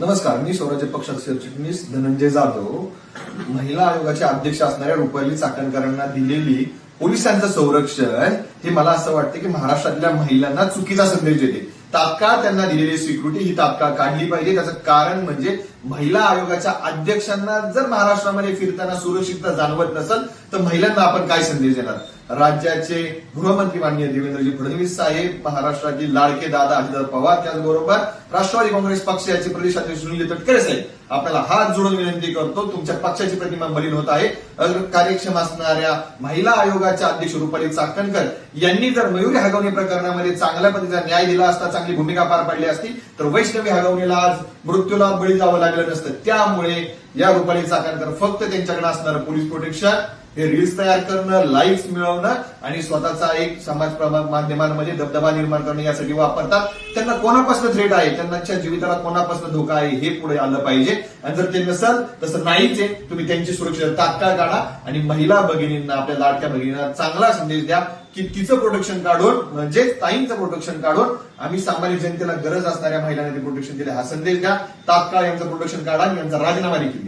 नमस्कार मी स्वराज्य पक्षाचे सरचिटणीस धनंजय जाधव. महिला आयोगाच्या अध्यक्ष असणाऱ्या रुपाली चाकणकरांना दिलेली पोलिसांचं संरक्षण हे मला असं वाटतं की महाराष्ट्रातल्या महिलांना चुकीचा संदेश देते. तात्काळ त्यांना दिलेली स्वीकृती ही तात्काळ काढली पाहिजे. त्याचं कारण म्हणजे महिला आयोगाच्या अध्यक्षांना जर महाराष्ट्रामध्ये फिरताना सुरक्षितता जाणवत नसेल तर महिलांना आपण काय संदेश देणार? राज्याचे गृहमंत्री माननीय देवेंद्रजी फडणवीस साहेब महाराष्ट्रातील लाडके दादा अजित पवार त्याचबरोबर राष्ट्रवादी काँग्रेस पक्षाचे प्रदेशाध्यक्ष सुनील तटकरे साहेब. आपल्याला हात जोडून विनंती करतो तुमच्या पक्षाची प्रतिमा बलीन होत आहे. कार्यक्षम असणाऱ्या महिला आयोगाच्या अध्यक्ष रुपाली चाकणकर यांनी जर मयुरी हगवणे प्रकरणामध्ये चांगल्या पद्धतीचा न्याय दिला असता चांगली भूमिका पार पाडली असती तर वैष्णवी हगवणीला आज मृत्यूला बळी जावं लागलं नसतं. त्यामुळे या रुपाली चाकणकर फक्त त्यांच्याकडे असणारं पोलीस प्रोटेक्शन हे रील्स तयार करणं लाईक्स मिळवणं आणि स्वतःचा एक समाज माध्यमांमध्ये दबदबा निर्माण करणं यासाठी वापरतात. त्यांना कोणापासून थ्रेट आहे? त्यांच्या जीविताला कोणापासून धोका आहे? हे पुढे आलं पाहिजे. आणि जर ते नसल तसं नाहीच आहे. तुम्ही त्यांची सुरक्षा तात्काळ काढा आणि महिला भगिनींना आपल्या लाडक्या भगिनींना चांगला संदेश द्या की तिचं प्रोटेक्शन काढून म्हणजे ताईंचं प्रोटेक्शन काढून आम्ही सामान्य जनतेला गरज असणाऱ्या महिलांना ते प्रोटेक्शन दिले. हा संदेश द्या. तात्काळ यांचं प्रोटेक्शन काढा आणि यांचा राजीनामा देखील